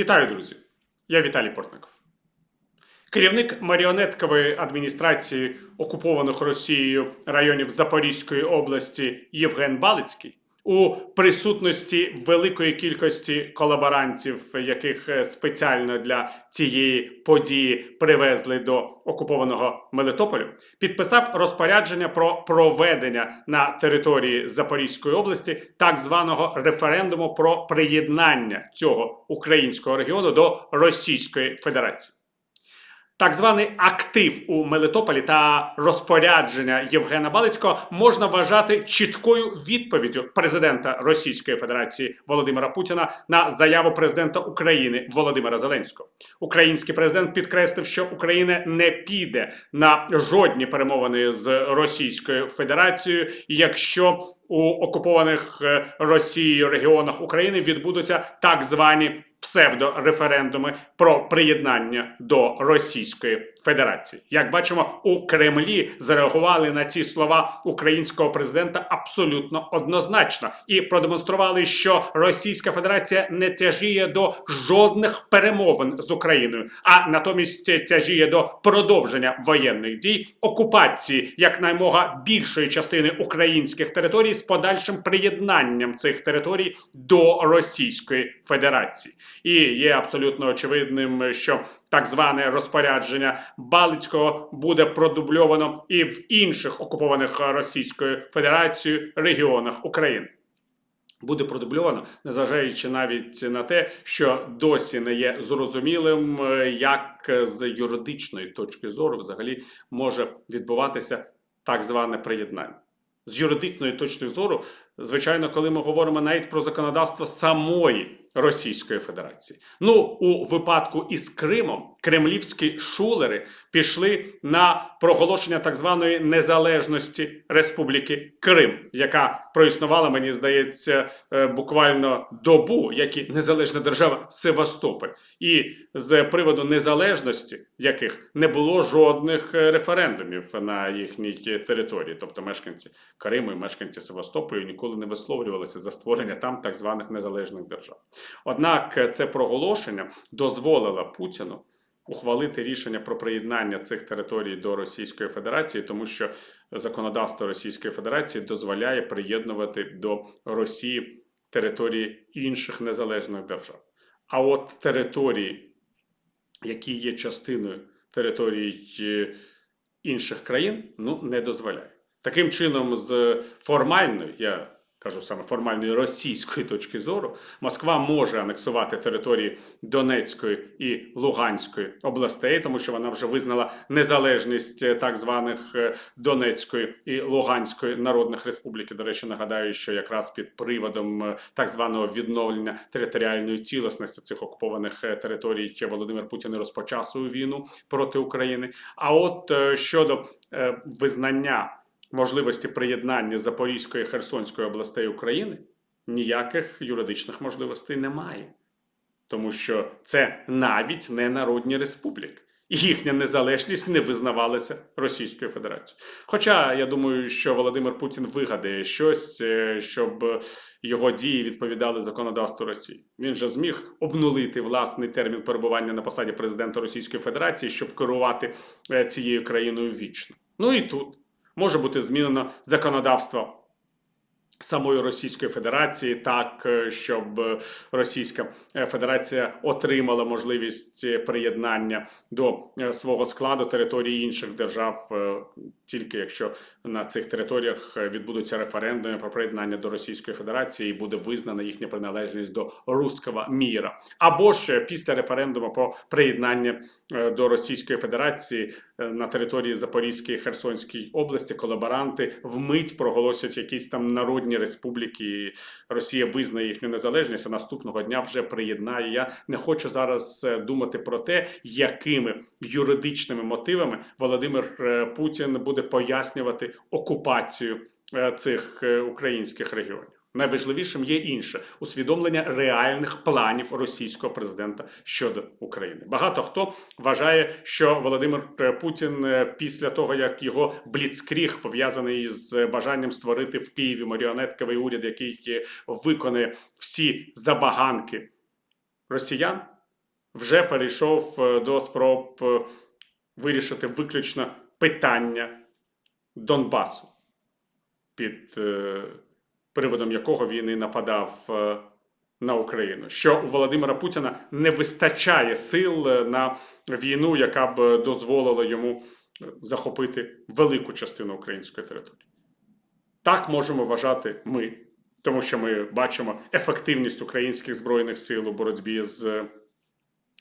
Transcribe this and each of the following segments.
Вітаю, друзі! Я Віталій Портников. Керівник маріонеткової адміністрації окупованих Росією районів Запорізької області Євген Балицький у присутності великої кількості колаборантів, яких е, спеціально для цієї події привезли до окупованого Мелитополю, підписав розпорядження про проведення на території Запорізької області так званого референдуму про приєднання цього українського регіону до Російської Федерації. Так званий актив у Мелитополі та розпорядження Євгена Балицького можна вважати чіткою відповіддю президента Російської Федерації Володимира Путіна на заяву президента України Володимира Зеленського. Український президент підкреслив, що Україна не піде на жодні перемовини з Російською Федерацією, якщо у окупованих е, Росією регіонах України відбудуться так звані псевдореферендуми про приєднання до Російської Федерації. Як бачимо, у Кремлі зареагували на ці слова українського президента абсолютно однозначно і продемонстрували, що Російська Федерація не тяжіє до жодних перемовин з Україною, а натомість тяжіє до продовження воєнних дій, окупації якнаймога більшої частини українських територій з подальшим приєднанням цих територій до Російської Федерації. І є абсолютно очевидним, що так зване розпорядження Балицького буде продубльовано і в інших окупованих Російською Федерацією регіонах України. Буде продубльовано, незважаючи навіть на те, що досі не є зрозумілим, е, як з юридичної точки зору взагалі може відбуватися так зване приєднання. З юридичної точки зору, звичайно, коли ми говоримо навіть про законодавство самої Російської Федерації. Ну, у випадку із Кримом кремлівські шулери пішли на проголошення так званої незалежності Республіки Крим, яка проіснувала, мені здається, е, буквально добу, як і незалежна держава Севастополь. І з приводу незалежності яких не було жодних е, референдумів на їхній території, тобто мешканці Криму і мешканці Севастополю ніколи не висловлювалися за створення там так званих незалежних держав. Однак е, це проголошення дозволило Путіну ухвалити рішення про приєднання цих територій до Російської Федерації, тому що законодавство Російської Федерації дозволяє приєднувати до Росії території інших незалежних держав. А от території, які є частиною територій е, інших країн, ну не дозволяє. Таким чином, з формальної, я кажу саме формальної російської точки зору, Москва може анексувати території Донецької і Луганської областей, тому що вона вже визнала незалежність е, так званих е, Донецької і Луганської народних республік. До речі, нагадаю, що якраз під приводом е, так званого відновлення територіальної цілісності цих окупованих територій Володимир Путін розпочав свою війну проти України. А от щодо визнання можливості приєднання Запорізької Херсонської областей України ніяких юридичних можливостей немає, тому що це навіть не народні республіки. І їхня незалежність не визнавалася Російською Федерацією. Хоча я думаю, що Володимир Путін вигадає щось, е, щоб його дії відповідали законодавству Росії. Він же зміг обнулити власний термін перебування на посаді президента Російської Федерації, щоб керувати е, цією країною вічно. Ну і тут може бути змінено законодавство самої Російської Федерації, так е, щоб Російська е, Федерація отримала можливість приєднання до е, свого складу території інших держав, тільки якщо на цих територіях відбудуться референдуми про приєднання до Російської Федерації і буде визнана їхня приналежність до руського міра, або ж після референдуму про приєднання до Російської Федерації на території Запорізької Херсонської області колаборанти вмить проголосять якісь там народні республіки. Росія визнає їхню незалежність, а наступного дня вже приєднає. Я не хочу зараз е, думати про те, якими юридичними мотивами Володимир е, Путін буде пояснювати окупацію е, цих українських регіонів. Найважливішим є інше усвідомлення реальних планів російського президента щодо України. Багато хто вважає, що Володимир е, Путін е, після того, як його бліцкріг пов'язаний з бажанням створити в Києві маріонетковий уряд, який е, виконує всі забаганки росіян, вже перейшов до спроб вирішити виключно питання Донбасу, під приводом якого він і нападав е, на Україну. Що у Володимира Путіна не вистачає сил е, на війну, яка б дозволила йому е, захопити велику частину української території. Так можемо вважати ми, тому що ми бачимо ефективність українських збройних сил у боротьбі з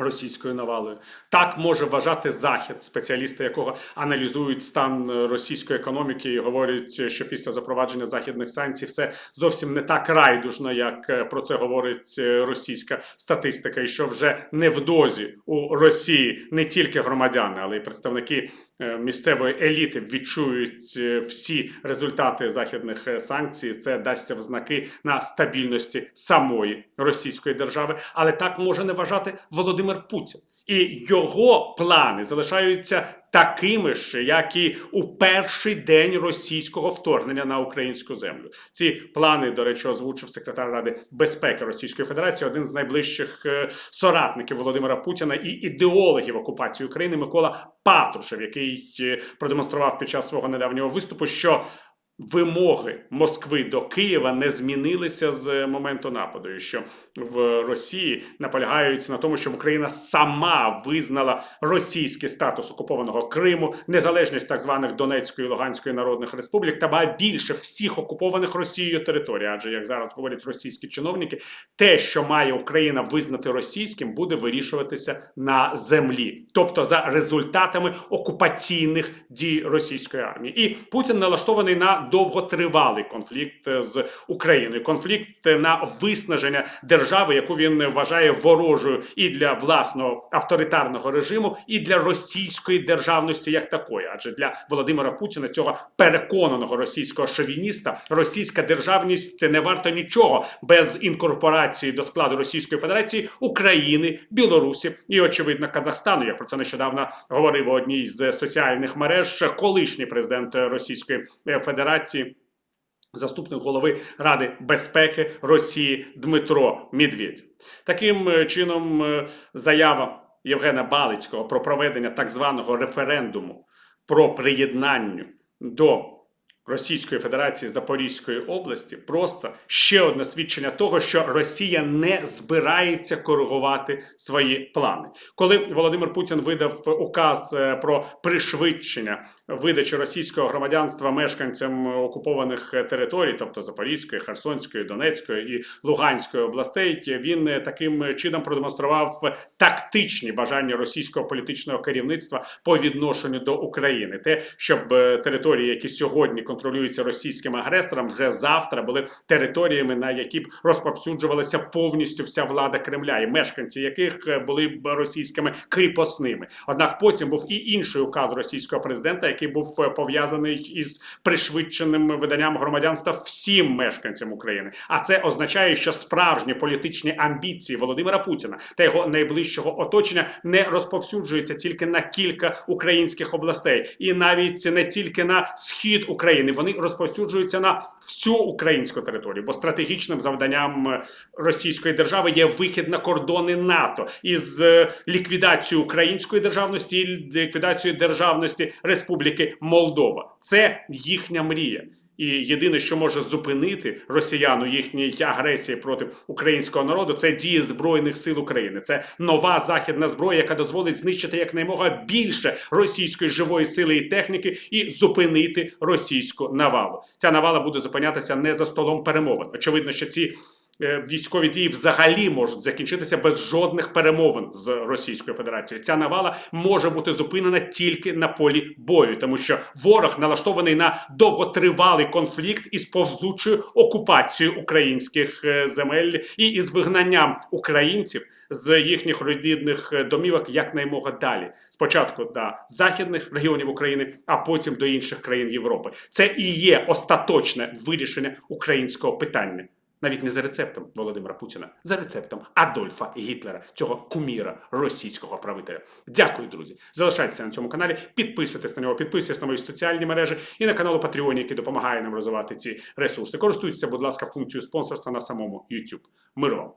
російською навалою. Так може вважати Захід, спеціалісти якого аналізують стан російської економіки і говорять, що після запровадження західних санкцій все зовсім не так райдужно, як е, про це говорить е, російська статистика, і що вже невдовзі у Росії не тільки громадяни, але й представники е, місцевої еліти відчують всі результати західних санкцій. Це дасться в знаки на стабільності самої російської держави, але так може не вважати Володимир Путін. І його плани залишаються такими ж, як і у перший день російського вторгнення на українську землю. Ці плани, до речі, озвучив секретар Ради безпеки Російської Федерації, один з найближчих е, соратників Володимира Путіна і ідеологів окупації України Микола Патрушев, який е, продемонстрував під час свого недавнього виступу, що вимоги Москви до Києва не змінилися з моменту нападу, і що в Росії наполягають на тому, щоб Україна сама визнала російський статус окупованого Криму, незалежність так званих Донецької і Луганської народних республік та ба більше всіх окупованих Росією територій. Адже як зараз говорять російські чиновники, те, що має Україна визнати російським, буде вирішуватися на землі, тобто за результатами окупаційних дій російської армії. І Путін налаштований на довготривалий конфлікт е, з Україною, конфлікт е, на виснаження держави, яку він вважає ворожою і для власного авторитарного режиму, і для російської державності як такої. Адже для Володимира Путіна, цього переконаного російського шовініста, російська державність не варта нічого без інкорпорації до складу Російської Федерації України, Білорусі і очевидно Казахстану. Як про це нещодавно говорив у одній з соціальних мереж колишній президент Російської е, Федерації. Заступник голови Ради безпеки Росії Дмитро Медведєв. Таким е, чином, е, заява Євгена Балицького про проведення так званого референдуму про приєднання до Російської Федерації Запорізької області просто ще одне свідчення того, що Росія не збирається коригувати свої плани. Коли Володимир Путін видав указ е, про пришвидшення видачі російського громадянства мешканцям окупованих територій, тобто Запорізької, Херсонської, Донецької і Луганської областей, він е, таким чином продемонстрував тактичні бажання російського політичного керівництва по відношенню до України, те, щоб е, території, які сьогодні контролюються російським агресором, вже завтра були територіями, на які б розповсюджувалася повністю вся влада Кремля, і мешканці яких е, були б російськими кріпосними. Однак потім був і інший указ російського президента, який був е, пов'язаний із пришвидшеним виданням громадянства всім мешканцям України. А це означає, що справжні політичні амбіції Володимира Путіна та його найближчого оточення не розповсюджуються тільки на кілька українських областей, і навіть не тільки на схід України. Вони розповсюджуються на всю українську територію, бо стратегічним завданням е, російської держави є вихід на кордони НАТО із е, ліквідацією української державності і ліквідацією державності Республіки Молдова. Це їхня мрія. І єдине, що може зупинити росіян у їхній агресії проти українського народу, це дії збройних сил України. Це нова західна зброя, яка дозволить знищити якнаймога більше російської живої сили і техніки і зупинити російську навалу. Ця навала буде зупинятися не за столом перемовин. Очевидно, що ці. Е, Військові дії взагалі можуть закінчитися без жодних перемовин з Російською Федерацією. Ця навала може бути зупинена тільки на полі бою, тому що ворог налаштований на довготривалий конфлікт із повзучою окупацією українських е, земель і із вигнанням українців з їхніх рідних домівок якнаймога далі. Спочатку до західних регіонів України, а потім до інших країн Європи. Це і є остаточне вирішення українського питання. Навіть не за рецептом Володимира Путіна, за рецептом Адольфа Гітлера, цього куміра російського правителя. Дякую, друзі. Залишайтеся на цьому каналі, підписуйтесь на нього, підписуйтесь на мої соціальні мережі і на канал Patreon, який допомагає нам розвивати ці ресурси. Користуйтеся, будь ласка, функцією спонсорства на самому YouTube. Миро!